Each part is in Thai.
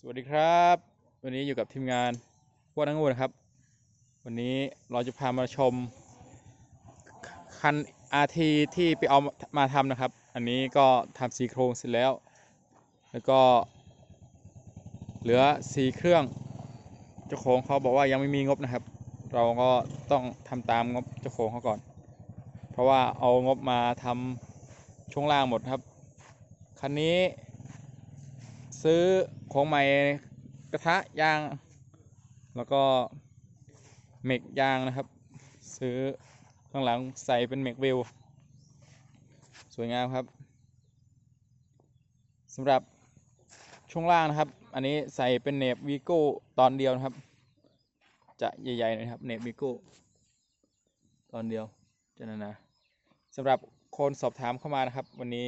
สวัสดีครับ วันนี้อยู่กับทีมงานวัวนังงูนะครับ วันนี้เราจะพามาชม คัน RT ที่ไปเอามาทำนะครับ อันนี้ก็ทำสีโครงเสร็จแล้ว แล้วก็ เหลือสีเครื่องเจ้าของเขาบอกว่ายังไม่มีงบนะครับ เราก็ต้องทำตามงบเจ้าของเขาก่อน เพราะว่าเอางบมาทำช่วงล่างหมดครับ คันนี้ ซื้อของใหม่กระทะยาง แล้วก็เมกยางนะครับ ซื้อข้างหลังใส่เป็นเมกวิวสวยงามครับสำหรับช่วงล่างนะครับ อันนี้ใส่เป็นเนบวีโก้ตอนเดียวนะครับ จะใหญ่ๆนะครับเนบวีโก้ตอนเดียวจะนานะสำหรับคนสอบถามเข้ามานะครับ วันนี้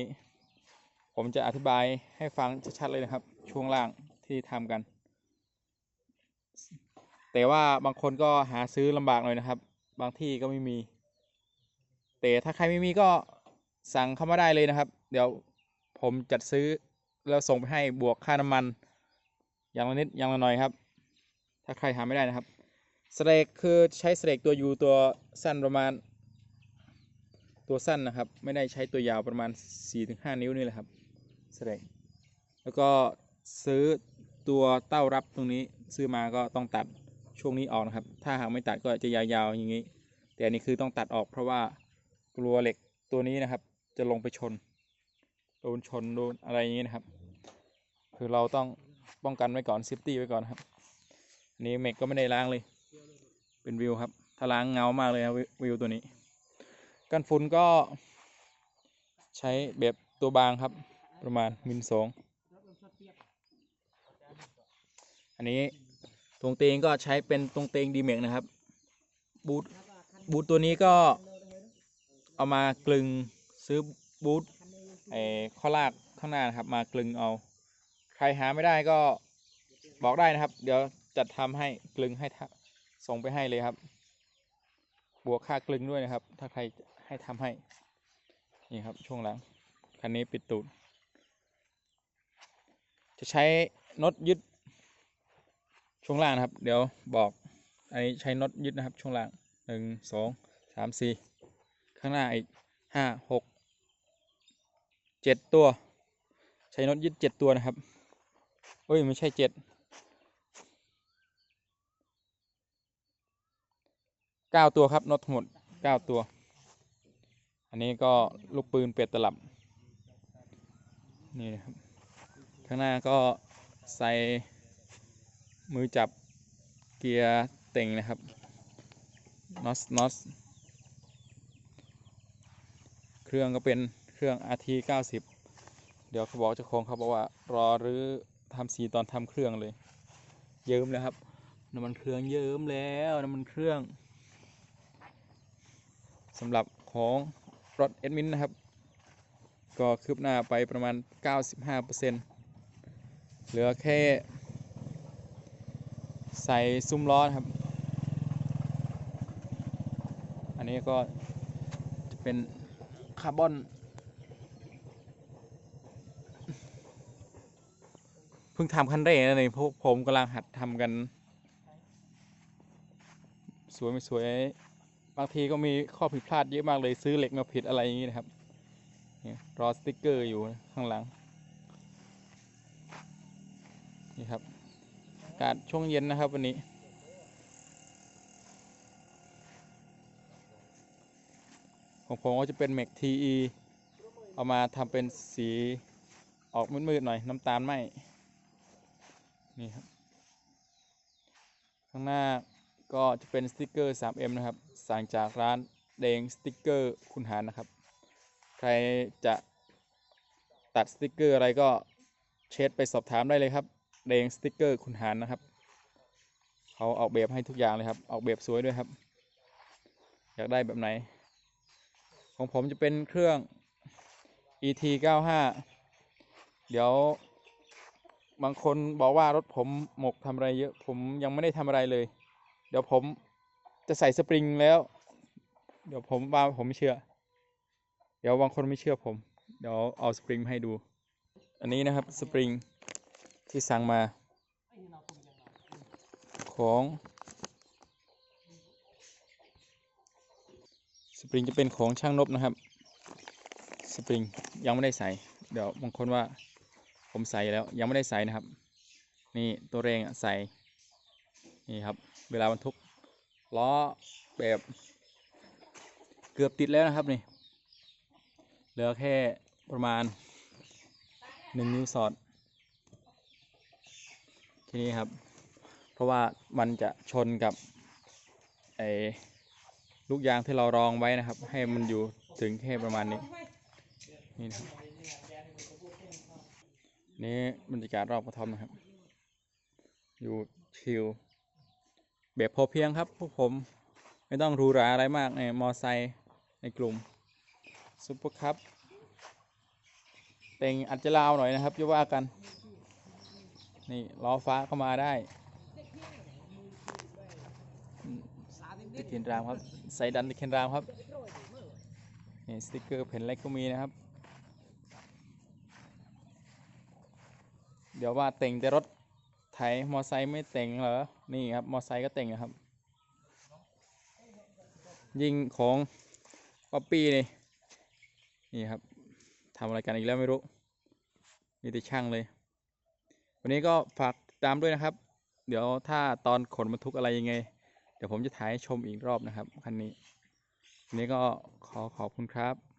ผมจะอธิบายให้ฟังชัดๆเลยนะครับ ช่วงล่างที่ทำกัน แต่ว่าบางคนก็หาซื้อลำบากหน่อยนะครับ บางที่ก็ไม่มี แต่ถ้าใครไม่มีก็สั่งเข้ามาได้เลยนะครับ เดี๋ยวผมจัดซื้อแล้วส่งไปให้บวกค่าน้ำมัน อย่างละนิดอย่างละหน่อยครับ ถ้าใครหาไม่ได้นะครับสเตรกคือใช้สเตรกตัวยูตัวสั้นประมาณ ตัวสั้นนะครับ ไม่ได้ใช้ตัวยาวประมาณ 4-5 นิ้วนี่แหละครับ สเตรกแล้วก็ซื้อตัวเต้ารับตรงนี้ซื้อมาก็ต้องตัดช่วงนี้ออกนะครับ ถ้าหากไม่ตัดก็จะยาวๆอย่างนี้ แต่อันนี้คือต้องตัดออกเพราะว่ากลัวเหล็กตัวนี้นะครับ จะลงไปชน โดนชนโดนอะไรอย่างนี้นะครับ คือเราต้องป้องกันไว้ก่อนเซฟตี้ไว้ก่อนครับอันนี้เมกก็ไม่ได้ล้างเลย เป็นวิวครับ ถ้าล้างเงามากเลยครับววิวตัวนี้ กันฝุ่นก็ใช้แบบตัวบางครับ ประมาณมิลสอง อันนี้ตรงเตงก็ใช้เป็นตรงเตงดีเมกนะครับ บูทบูทตัวนี้ก็เอามากลึงซื้อบูทไอ้ข้อลากข้างหน้านะครับ มากลึงเอา ใครหาไม่ได้ก็บอกได้นะครับ เดี๋ยวจัดทำให้กลึงให้ส่งไปให้เลยครับ บวกค่ากลึงด้วยนะครับ ถ้าใครให้ทำให้ นี่ครับช่วงหลังคันนี้ปิดตูด จะใช้น็อตยึดช่วงล่างนะครับ เดี๋ยวบอกอันนี้ใช้น็อตยึดนะครับ ช่วงล่างหนึ่งสองสามสี่ข้างหน้าอีกห้าหกเจ็ดตัว ใช้น็อตยึดเจ็ดตัวนะครับเอ้ยไม่ใช่เจ็ดเก้าตัวครับน็อตทั้งหมดเก้าตัว อันนี้ก็ลูกปืนเป็ดตลับนี่นะครับ ข้างหน้าก็ใส่มือจับเกียร์เต่งนะครับน็อสนอสเครื่องก็เป็นเครื่อง RT 90 เดี๋ยวเขาบอกเจ้าของเขาบอกว่ารอหรือทำสีตอนทำเครื่องเลย เยิ้มแล้วครับน้ำมันเครื่องเยิ้มแล้วน้ำมันเครื่องสำหรับของรถเอ็ดมินนะครับ ก็คืบหน้าไปประมาณ 95%เหลือแค่ ใส่ซุ้มล้อนะครับ อันนี้ก็จะเป็นคาร์บอนเพิ่งทำคันแรกนะนี่พวกผมกำลังหัดทำกัน สวยไม่สวย บางทีก็มีข้อผิดพลาดเยอะมากเลยซื้อเหล็กมาผิดอะไรอย่างนี้นะครับนี่รอสติกเกอร์อยู่ข้างหลัง นี่ครับอากาศช่วงเย็นนะครับวันนี้ ของผมก็จะเป็น Mac TE เอามาทำเป็นสีออกมืดๆหน่อยน้ำตาลไหมนี่ครับ ข้างหน้าก็จะเป็นสติกเกอร์ 3M นะครับ สั่งจากร้านแดงสติกเกอร์คุณหารนะครับ ใครจะตัดสติกเกอร์อะไรก็เช็ดไปสอบถามได้เลยครับ แดงสติกเกอร์คุณหารนะครับเขาออกแบบให้ทุกอย่างเลยครับ ออกแบบสวยด้วยครับ อยากได้แบบไหน ของผมจะเป็นเครื่อง ET 95เดี๋ยว บางคนบอกว่ารถผมหมกทำอะไรเยอะ ผมยังไม่ได้ทำอะไรเลย เดี๋ยวผมจะใส่สปริงแล้ว เดี๋ยวผมว่าผมไม่เชื่อ เดี๋ยวบางคนไม่เชื่อผม เดี๋ยวเอาสปริงให้ดู อันนี้นะครับสปริง ที่สั่งมาของสปริงจะเป็นของช่างนบนะครับ สปริงยังไม่ได้ใส่ เดี๋ยวบางคนว่าผมใส่แล้วยังไม่ได้ใส่นะครับ นี่ตัวเรงใส่นี่ครับ เวลาบรรทุกล้อแบบเกือบติดแล้วนะครับนี่เหลือแค่ประมาณหนึ่งนิ้วสอด ทีนี้ครับ เพราะว่ามันจะชนกับไอ้ลูกยางที่เรารองไว้นะครับ ให้มันอยู่ถึงแค่ประมาณนี้ นี่นะครับนี่บรรยากาศรอบกระท่อมนะครับ อยู่ชิลแบบพอเพียงครับ พวกผมไม่ต้องหรูหราอะไรมากเนี่ยมอไซค์ในกลุ่มซุปเปอร์คัพเต็งอัดจะลาวหน่อยนะครับจะว่ากัน นี่ล้อฟ้าเข้ามาได้อืมตะเคียนรามครับใส่ดันตะเคียนรามครับนี่สติกเกอร์แผ่นเล็กก็มีนะครับ เดี๋ยวว่าเต็งแต่รถไถมอไซค์ไม่เต็งเหรอนี่ครับมอไซค์ก็เต็งนะครับ ยิงของป๊อปปี้นี่นี่ครับทำอะไรกันอีกแล้วไม่รู้มีแต่ช่างเลย วันนี้ก็ฝากตามด้วยนะครับ เดี๋ยวถ้าตอนขนบรรทุกอะไรยังไง เดี๋ยวผมจะถ่ายให้ชมอีกรอบนะครับคันนี้วันนี้ก็ขอขอบคุณครับ